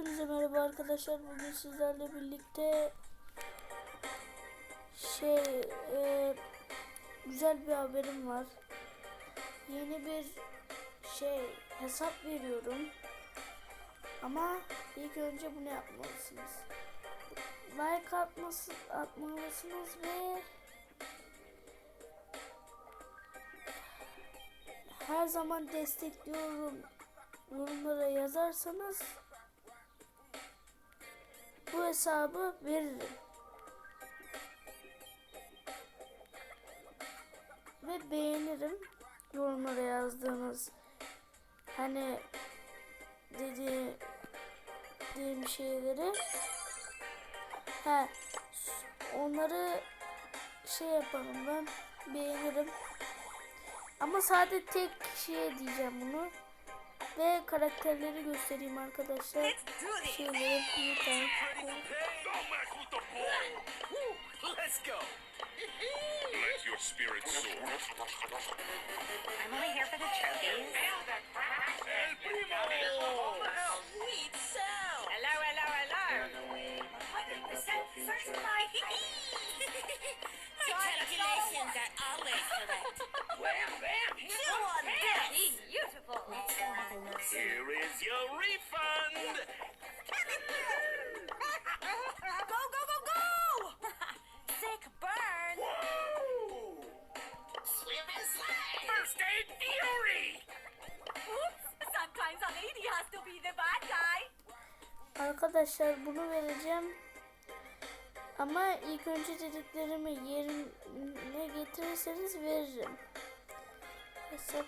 Hepinize merhaba arkadaşlar. Bugün sizlerle birlikte şey e, güzel bir haberim var. Yeni bir şey hesap veriyorum. Ama ilk önce bunu yapmalısınız. Like atması, atmalısınız ve her zaman destekliyorum yorumlara yazarsanız hesabı veririm. Ve beğenirim yorumlara yazdığınız hani dedi dediğim şeyleri. He, onları şey yaparım ben beğenirim. Ama sadece tek kişiye diyeceğim bunu. Ve karakterleri göstereyim arkadaşlar. Şeyleri bir tane. Don't mess with the ball. Let's go. Let your spirit soar. I'm only here for the trophies. El primo. Sweet sound. Hello, hello, hello. 100% certified. My calculations are always correct. Here is your refund. Go, go, go, go! Sick burn. Swim and slide. First aid fury. Oops. Sometimes a lady has to be the bad guy. Arkadaşlar bunu vereceğim. Ama ilk önce dediklerimi yerine getirirseniz veririm. Hesap